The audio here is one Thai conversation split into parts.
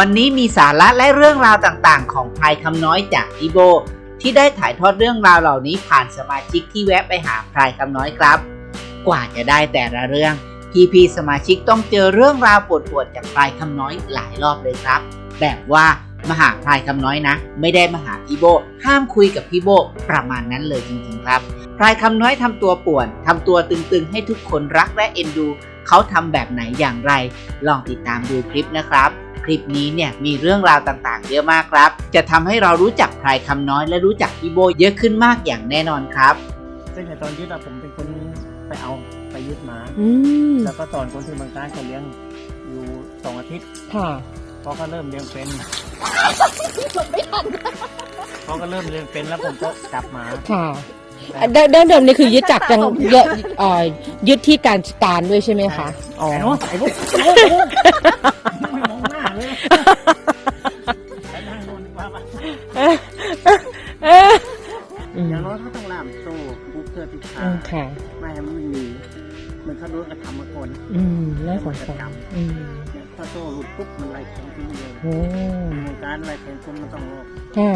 วันนี้มีสาระและเรื่องราวต่างๆ ของพายคำน้อยจากพี่โบ ที่ได้ถ่ายทอดเรื่องราวเหล่านี้ผ่านสมาชิกที่แวะไปหาพายคำน้อยครับ กว่าจะได้แต่ละเรื่องพี่ๆสมาชิกต้องเจอเรื่องราวปวดๆจากพายคำน้อยหลายรอบเลยครับ แบบว่ามาหาพายคำน้อยนะ ไม่ได้มาหาพี่โบ ห้ามคุยกับพี่โบประมาณนั้นเลยจริงๆครับพายคำน้อยทำตัวป่วนทำตัวตึงๆ ให้ทุกคนรักและเอ็นดู เขาทำแบบไหนอย่างไร ลองติดตามดูคลิปนะครับ คลิปนี้เนี่ยมีเรื่องราวต่างๆ เยอะมากครับ จะทำให้เรารู้จักพลายคำน้อยและรู้จักพี่โบเยอะขึ้นมากอย่างแน่นอนครับ ซึ่งในตอนยึดอะผมเป็นคนไปเอาไปยึดมาอืมแล้วก็สอนคนที่บางการเขาเลี้ยงอยู่สองอาทิตย์ค่ะพอเขาเริ่มเลี้ยงเป็นพอก็เริ่มเลี้ยงเป็นแล้วผมก็กลับมาค่ะอะเดิมเดิมเดิมนี่คือยึดจากจังเยอะเอ่อยึดที่การการด้วยใช่ไหมคะ อ๋อไอ้นู้นไอ้ นู้นไอ้นู้นไอ้นู้นไม่มองหน้าเลยไปนั่งนู่นดีกว่าปะเอออืมอย่างน้อยเขาต้องล่ามโซ่ปุ๊บเพื่อติดขาอืมค่ะ ไม่ให้มันวิ่งหนีเหมือนเขาโดนกระทำมาก่อนอืมน่าสงสารอืมเนี่ยถ้าโซ่หลุดปุ๊บมันไล่แทงทิ้งเลยโอ้วงการไล่แทงคนมันต้องรอค่ะ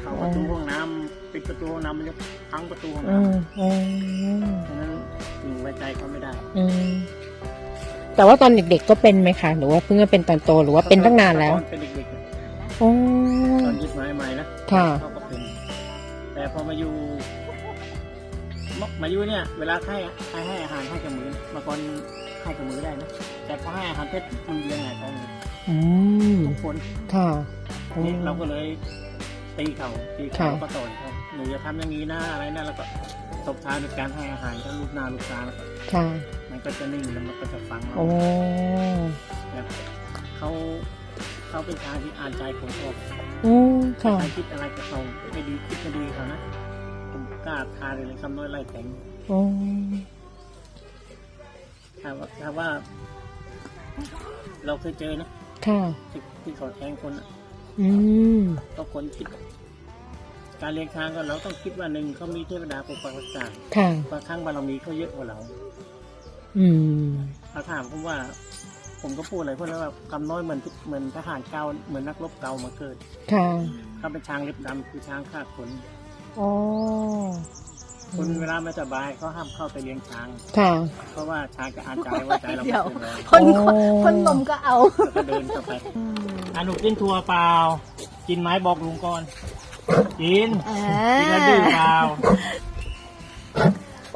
เข้าประตูห้องน้ำปิดประตูห้องน้ำมันจะพังประตูห้องอืน้ำมอืมฉะนั้นถึงไว้ใจเขาไม่ได้ อืม แต่ว่าตอนเด็กๆก็เป็นไหมคะ หรือว่าเพิ่งมาเป็นตอนโตหรือว่าเป็นตั้งนานแล้วตอนเป็นเด็กๆอะโอ้ ตอนยึดไม้ใหม่นะค่ะ เขาก็เป็น แต่พอมาอยู่มามาอยู่เนี่ย เวลาให้ให้ให้อาหารให้กับมือมาก่อนให้กับมือได้นะแต่พอให้อาหารเพชรมันเลี้ยงไงเขาเลยอืมทุกคนค่ะนี่เราก็เลยตีเขาตีเขาค่ะ ก็ต่อยเขาหนูจะทำอย่างนี้นะอะไรนะแล้วก็ตบท้ายด้วยการให้อาหารถ้าลูกหน้าลูกตาแล้วก็ค่ะ มันก็จะนิ่งแล้วมันก็จะฟังเราโอ้แบบเขาเขาเป็นทางที่อ่านใจคนออกอืมค่ะใครคิดอะไรกับเขาไม่ดีคิดไม่ดีเขานะผมกล้าทาเลยเลยคำน้อยไล่แต่งโอ้ถ้าว่าถ้าว่า เราเคยเจอนะค่ะที่ที่เขาแทงคนอะอืมก็คนคิดการเลี้ยงช้างก็เราต้องคิดว่าหนึ่งเขามีเทวดาปกปักรักษาค่ะบางครั้งบารมีเขาเยอะกว่าเรา อืมถ้าถามผมว่า ผมก็พูดอะไรพูดแล้วว่าคำน้อยเหมือนเหมือนทหารเก่าเหมือนนักรบเก่ามาเกิดค่ะเขาเป็นช้างเล็บดำคือช้างฆ่าคนอ๋อคนเวลาไม่สบายเขาห้ามเข้าไปเลี้ยงช้าง ค่ะ เพราะว่าช้างจะอ่านใจว่าใจเราไม่เดี๋ยวเป็นไรคนโอ้คนนมก็เอาแล้วก็เดินเข้าไปอะหนูกินถั่วเปล่า กินไหมบอกลุงก่อน กินอ่กินแล้วดื้อเปล่า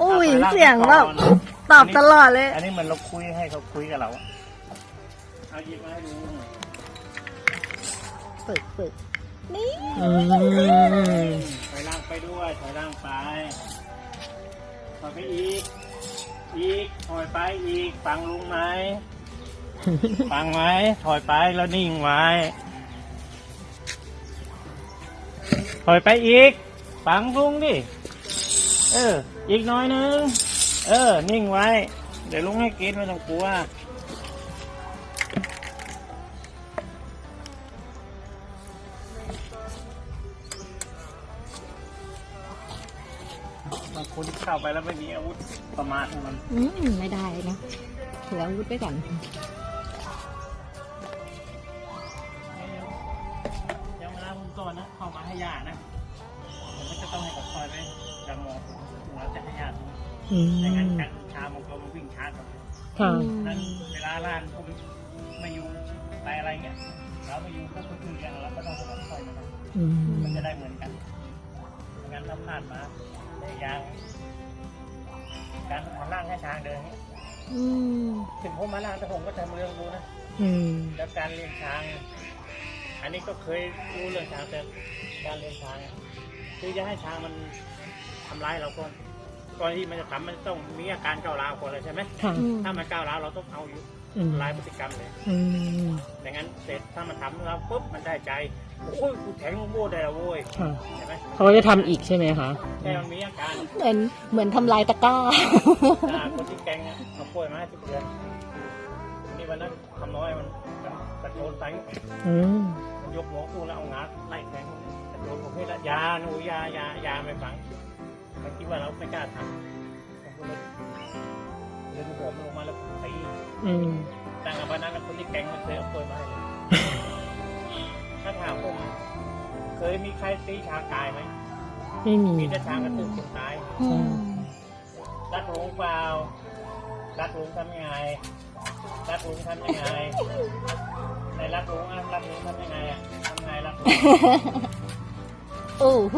อุ้ยอาไปล่าเสียงก่แบอบน ตอบตลอดเลย อันนี้เหมือนเราคุยให้เขาคุยกับเราอะเอาหยิบมาให้ดูหน่อยฝึกฝึกนี่อืมถอยล่างไปด้วยถอยล่างไปถอยไปอีก อีกถอยไปอีก ฟังลุงไหมฟังไหมถอยไปแล้วนิ่งไว้ถอยไปอีก ฟังลุงดิ เออ อีกหน้อยนึง เออ นิ่งไว้ เดี๋ยวลุงให้กินไม่ต้องกลัวบางคนเข้าไปแล้วไม่มีอาวุธประมาทมันอืมไม่ได้นะถืออาวุธไปก่อนยังเวลาผมสอนนะเข้ามาให้ยานะผมก็จะต้องให้กับคอยไปจังหมอหัวจะให้ยา อืมไม่งั้นการชามันก็มันวิ่งช้ากับค่ะ นั้นเวลาล่านผมไม่อยู่ไปอะไรเงี้ยเราไม่อยู่ก็คือกันเราก็ต้องให้กับคอยมานะอืมมันจะได้เหมือนกันไม่งั้นถ้าพลาดมาในยางการหันล่างให้ช้างเดินอย่างเงี้ยอืมถึงผมมาล่างแต่ผมก็ทำเรื่องรู้นะ อืมแล้วการเลี้ยงช้าง อันนี้ก็เคยรู้เรื่องช้างแต่การเลี้ยงช้างอะคือจะให้ช้างมันทำร้ายเราก่อน ก่อนที่มันจะทำมันต้องมีอาการก้าวร้าวก่อนเลยใช่ไหมค่ะ ถ้ามันก้าวร้าวเราต้องเอาอยู่อืม ลายพฤติกรรมเลยอืมดังนั้นเสร็จถ้ามันทำเราปุ๊บมันได้ใจโอ้ยกูแทงมึงโบ้ได้แล้วโว้ยค่ะใช่ไหมเขาก็จะทำอีกใช่ไหมคะแค่มันมีอาการเหมือนเหมือนทำลายตะกร้า อ่าคนที่แกงอะเอาป่วยมาให้ทุกเดือนนี่วันนั้นทำน้อยมันมันกระโจนไปอืมมันยกหัวกูแล้วเอางาไล่แทงกระโจนผมให้ละยาหนูยายายาไม่ฟัง มันคิดว่าเราไม่กล้าทำผมก็เลยเลยหัวมันลงมาแล้วตีอืมตั้งแต่วันนั้นคนที่แกงมันเคยเอาป่วยมาให้เลยถ้าถามผมเคยมีใครตีช้างตายไหมไม่มีมีแต่ช้างกระตือคนตาย อืมรักหลงเปล่า รักหลงทำยังไง รักหลงทำยังไงในรักหลงอะรักหลงทำยังไงอะทำไงรักหลง โอ้โห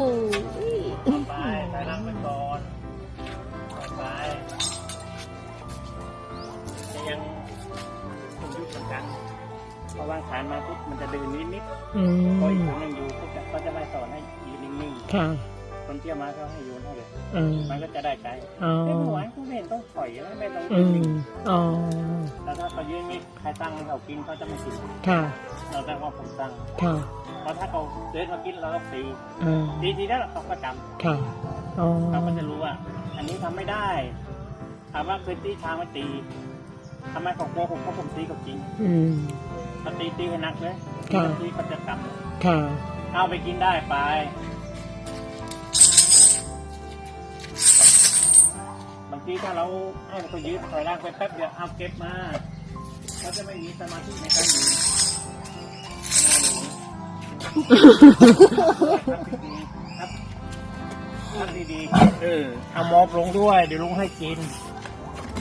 ไปไปรับไปก่อนไปแต่ยังคงยุบเหมือนกันเพราะวางฐานมาปุ๊บมันจะดึงนิดนิดอืพออีกมคนยังอยู่ก็จะก็จะไม่สอนให้ยืนนิ่งค่ะๆคนเที่ยวมาเขาให้โยนให้เลยอืมมันก็จะได้ใจอ๋อไม่หวานคุณไม่เห็นต้องถอยแล้วไม่ต้องอืยืนมนิ่งอ๋อแล้วถ้าเขายืนนี่ใครตั้งให้เขากินเขาจะไม่กิน ค่ะ เราตั้งว่าผมตั้งค่ะเพราะถ้าเขาเดินมากินเราก็ตีอ่าตีทีแล้วเขาก็จำค่ะอ๋อเขาก็จะรู้ว่า อันนี้ทำไม่ได้ถามว่าเคยตีช้างไม่ตีทำไมของโกหกเพราะผมตีกับจริงอืมถ้าตีตีให้หนักเลยค่ะ ตีก็จะกลับค่ะเอาไปกินได้ไป บางทีถ้าเราให้มันก็ยืดถอยร่างไปแป๊บเดียวเอาเก็บมาเขาจะไม่มีสมาธิในการยืน ครับทำดีๆ เออ เอาหมอบลงด้วย เดี๋ยวลุงให้กิน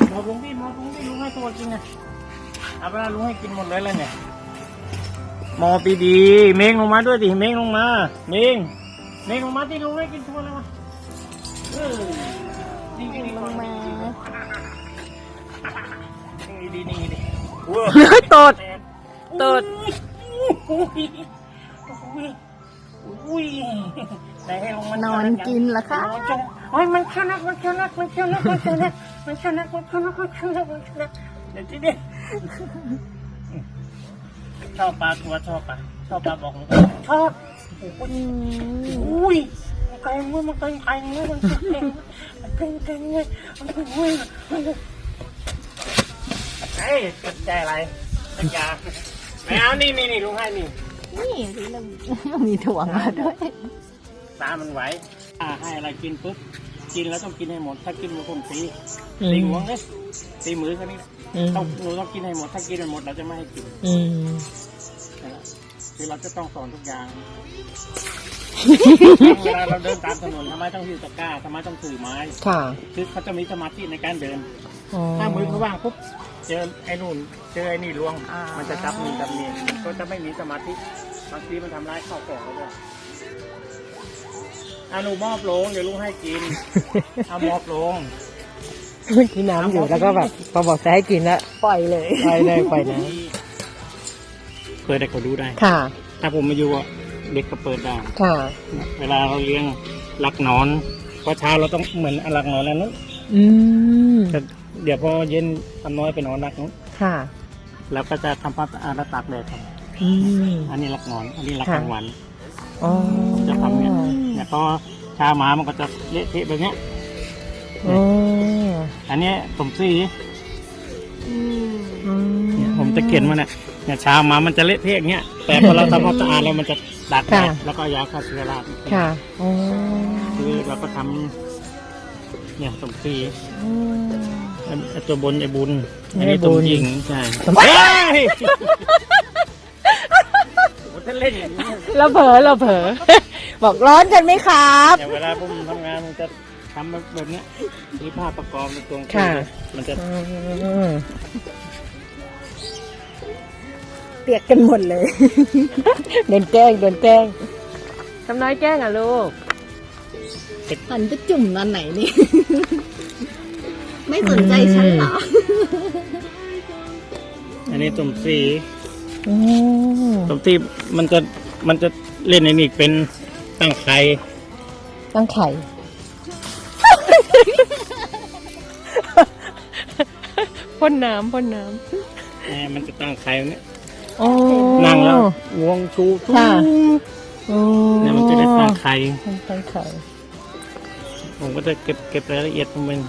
หมอบลงดิหมอบลงดิลุงให้ตัวกินนะเอาเวลาลุงให้กินหมดเลยแล้วเนี่ยหมอบดีๆ เม้งลงมาด้วยดิ เม้งลงมา เม้งเม้งลงมาที่ลุงให้กินตัวเลยวะเออนี่นี่นี่ลงมานี่ดีนี่ดีว้าตดตด อุ้ยอุ้ยไหนให้ลงมานอนกินเหรอคะนอนจังโอ้ยมันชนักมันชนักมันชนักมันชนักมันชนักมันชนักมันชนักมันชนักเดี๋ยวที่นี่ชอบปลาตัวชอบปลาชอบปลาบอกหนูชอบอืมอุ้ยมันไกลมือมันไกลไกลมือมันไกลมันไกลไกลมือมันไกลมือเฮ้ยสนใจอะไรสัญญาไม่เอานี่นี่นี่ลุงให้นี่ นี่ที่เรามีถั่วมาด้วย ตามันไหวอ่าให้อะไรกินปุ๊บ กินแล้วต้องกินให้หมด ถ้ากินหมดผมตีอืตีมหัวเลยตีมือแค่นี้อืมต้องหนูต้องกินให้หมด ถ้ากินไม่หมดเราจะไม่ให้กินอืมนะครับคือเราจะต้องสอนทุกอย่างเวลาเราเดินตามถนนทำไมต้องหิ้วตะกร้าทำไมต้องถือไม้ ค่ะ คือเขาจะมีสมาธิในการเดินอ๋อถ้ามือเขาว่างปุ๊บเจอไอ้นู่น เจอไอ้นี่ลวงอ่ามัมันจะจับนี่จับนี่ก็จะไม่มีสมาธิ บางทีมันทำร้ายข้าวของเราด้วยอาหนูมอบลงเดี๋ยวลุงให้กิน เอามอบลงเมื่อกี้น้ำอยู่แล้วก็แบบพอบอกจะให้กินแล้วปล่อยเลย ไปเลยไปนะเปิดให้เขาดูได้ ค่ะ ถ้าผมมาอยู่อะเด็กก็เปิดได้ ค่ะ เวลาเราเลี้ยงลักหนอนพอเช้าเราต้องเหมือนลักหนอนแล้วนู้นอืม แต่เดี๋ยวพอเย็นทำน้อยไปนอนลักนู้นค่ะ แล้วก็จะทำความสะอาดและตากแดดครับ อืมอันนี้ลักหนอน อันนี้ลักค่ะกลางวัน อ๋อจะทำเนี่ย เนี่ยพอเช้ามามันก็จะเละเทะแบบเนี้ย อ๋ออันเนี้ยสมซีอืมอืมเนี่ยผมจะเขียนมาเนี่ยเนี่ยเช้ามามันจะเละเทะอย่างเงี้ย แต่พอเราทำความสะอาดแล้วมันจะดัดไปแล้วก็เอายาฆ่าเชื้อราดค่ะอ๋อคือเราก็ทำเนี่ยสมซีอืมไอ้ตัวบนไอ้บุญไอ้อันนี้บุตัวญหญิงใช่สม เฮ้ยโอ้ท่านเล่นอย่างนี้เราเผลอเราเผลอบอกร้อนกันไหมครับเนี่ยเวลาผมทำงานมันจะทำแบบเนี้ยมีภาพประกอบในตรงค่ะ มันจะอืมเปียกกันหมดเลย โดนแกล้งโดนแกล้งทำน้อยแกล้งอะลูกมันจะจุ่มตอนไหนนี่ ไม่สนใจฉันเหรอ อันนี้ตุ่มซี อืมตุ่มซีมันจะมันจะเล่นในนี่เป็นตั้งไข่ตั้งไข่ พ่นน้ำพ่นน้เนี่ยมันจะตั้งไข่เนี่ยำโอ้นั่งแล้ววงชูทุค่ะอ๋อเนี่ยมันจะได้ตั้งไข่ตั้งไข่ ผมก็จะเก็บเก็บรายละเอียดของมัน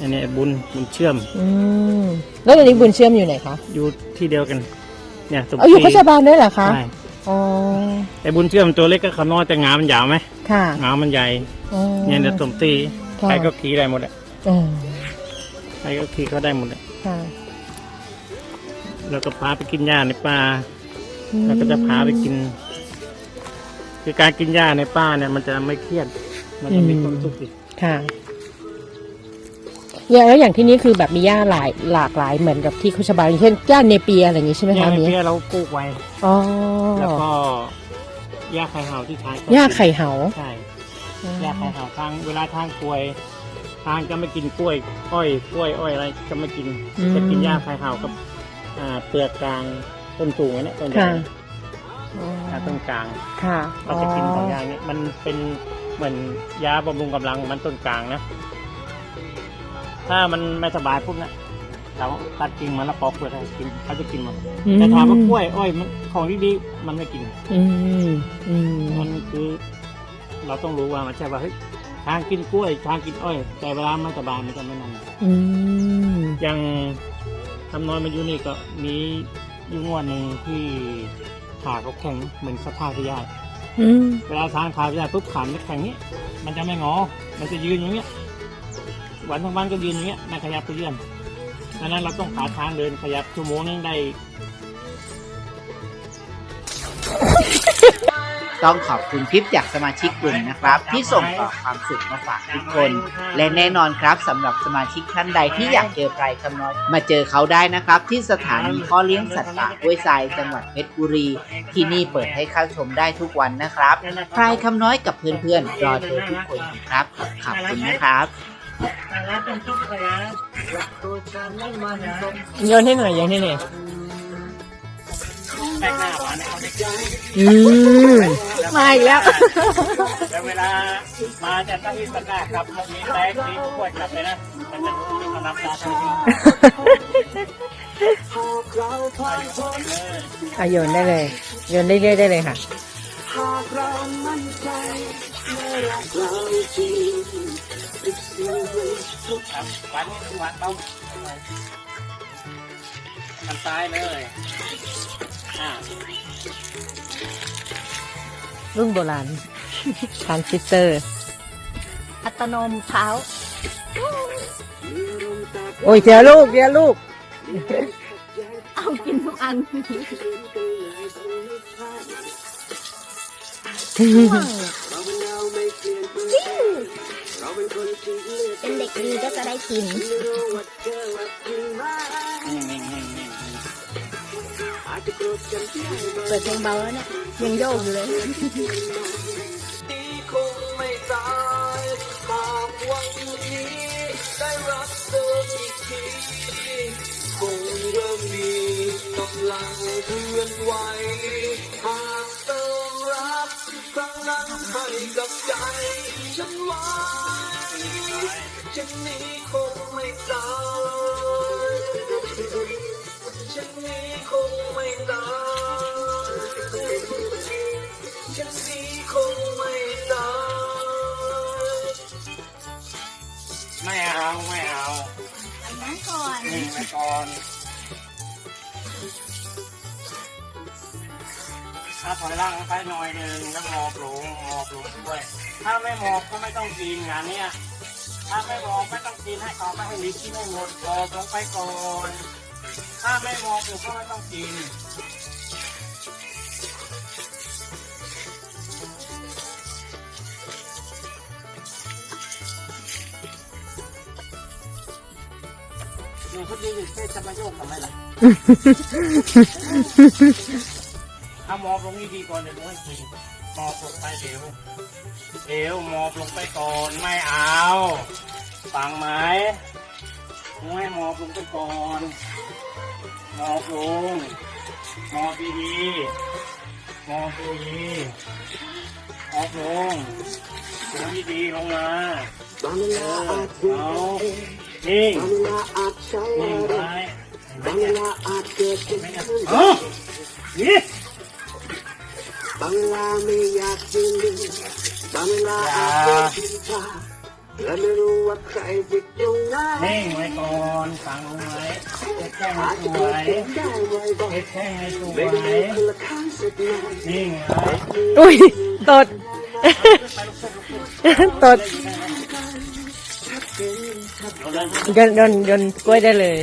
อันนี้บุญบุญเชื่อม อืมแล้วตอนนี้บุญเชื่อมอยู่ไหนคะอยู่ที่เดียวกัน เนี่ยตุ่มเอาอยู่ซีโคชบาลด้วยเหรอคะใช่อ๋อไอ้บุญเชื่อมตัวเล็กก็เขาน้อยแต่งามันยาวไหมค่ะงามันใหญ่อ๋อเนี่ยเดี๋ยวตุ่มซีค่ะใครก็ขี่ได้หมดอะอืมใครก็ขี่เขาได้หมดอะค่ะแล้วก็พาไปกินหญ้าในป่าอแล้วก็จะพาไปกิน คือการกินหญ้าในป่าเนี่ย มันจะไม่เครียด มันจะมีความสุขดีค่ะ เนี่ยแล้วอย่างที่นี่คือแบบมีหญ้าหลายหลากหลายเหมือนกับที่โคชบาอย่างเช่นหญ้าเนเปียอะไรอย่างงี้ใช่ไหมหญ้าคะในนี้เพียเราปลูกไว้ อ๋อแล้วก็หญ้าไข่เห่าที่ทานหญ้าไข่เหาใช่หญ้าไข่เห่าทางเวลาทางกล้วย ทางจะไม่กินกล้วยอ้อยกล้วยอ้อยอะไรจะไม่กินจะกินหญ้าไข่เห่ากับอ่าเปลือกกลางต้นสูงอันเนี้ยต้นใหญ่ค่ะอ่าต้นกลางค่ะเราจะกินของอย่างนี้มันเป็นเหมือนยาบำรุงกำลังมันต้นกลางนะ ถ้ามันไม่สบายปุ๊บนะเราตัดกิ่งมันแล้วปอกเปลือกให้กินเขาจะกินหมดอืม แต่ถามว่ากล้วยอ้อยมันของดีๆมันไม่กิน อืมอืมมันคือ เราต้องรู้ว่ามันใช่ว่าเฮ้ยทางกินกล้วย ทางกินอ้อย แต่เวลาไม่สบายมันจะไม่นั่นอืมอย่างทำน้อยมาอยู่นี่ก็มีอยู่งวดหนึ่งที่ขาเขาแข็งเหมือนเขาท่าพิยาอืมเวลาทางขาพิยาปุ๊บขามันแข็งเนี้ยมันจะไม่งอ มันจะยืนอย่างเงี้ย วันทั้งวันก็ยืนอย่างเงี้ยไม่ขยับไปเยื่อนดังนั้นเราต้องหาทางเดินขยับชั่วโมงนึงได้ต้องขอบคุณคลิปจากสมาชิกกลุ่มนะครับ ที่ส่งต่อความสุขมาฝากทุกคน และแน่นอนครับสำหรับสมาชิกท่านใดที่อยากเจอไพรคำน้อย มาเจอเขาได้นะครับ ที่สถานีพ่อเลี้ยงสัตว์ป่าห้วยทรายจังหวัดเพชรบุรี ที่นี่เปิดให้เข้าชมได้ทุกวันนะครับพรายคำน้อยกับเพื่อนๆรอเจอทุกคนครับขอบคุณนะครับ โยนให้หน่อยโยนให้หน่อยแป้งหน้าหวานเอาไปอืมมาอีกแล้วแล้วเวลามาจะตั้งที่ตะกร้าครับถ้ามีแป้งมีขวดกลับเลยนะมันจะมันรับตาทันทีอะโยนได้เลยโยนได้เรื่อยๆได้เลยค่ะ ครับหวานหวานเต้าทำตายเลยอ่ารุ่นโบราณทานซิสเตอร์ อัตโนมเท้า โอ้ยเดี๋ยลูกเดี๋ยลูก เอากินทุกอันเนเด็กดีก็จะได้กินนี่นี่นี่นี่เปิดเพลงเบาแล้วเนี่ยยังโยกอยู่เลยคงไม่ตายหากวันนี้ได้รักเธออีกทีคงเริ่มมีกำลังเคลื่อนไหวหากเติมรัก ครั้งนั้นให้กับใจฉันไว้ฉันนี้คงไม่ตายฉันนี้คงไม่ตายฉันนี้คงไม่ตายไม่เอา ไม่เอานั่งก่อน นี่ไปก่อน ถ้าถอยล่างไปหน่อยหนึ่งแล้วหมอบลงหมอบลงด้วย ถ้าไม่หมอบก็ไม่ต้องกินงานเนี้ยถ้าไม่หมอบไม่ต้องกินให้เขาไปให้ลิที่ไม่หมดหมอบลงไปก่อน ถ้าไม่หมอบก็ไม่ต้องกินหนูเขาดีอยู่แค่จะมาโยกทำไมล่ะ เอาหมอบลงนี่ดีก่อนเดี๋ยวให้กินหมอบลงไปเดี๋ยวเดี๋ยวหมอบลงไปก่อนไม่เอาฟังไหมหนูให้หมอบลงไปก่อนหมอบลงหมอบดีๆหมอบดีๆหมอบลงลงดีๆลงมาบางเวเอลาออาจเอาเองนิ่งบางเวลาอาจใช้นิ่งอะไรไว้บางเวลาอาจเกิดเป็นไม่เรื่งั้นองเออนี่ บางเวลาไม่อยากจะลืมบางเวลาอาจเกิดผิดพลาดและไม่รู้ว่าใครผิดตรงไหนนิ่งไว้ก่อนฟังเอาไว้เฮ็ดแค่ให้อาจสจะวเกิดยขึ้นได้บ่อยเฮ็ดแค่ให้สวไม่ยได้คนละครั้งสักหน่อยนิ่ไว้อุ้ยตด ตดเอาเลยโยนโยนโยนกล้วยได้เลย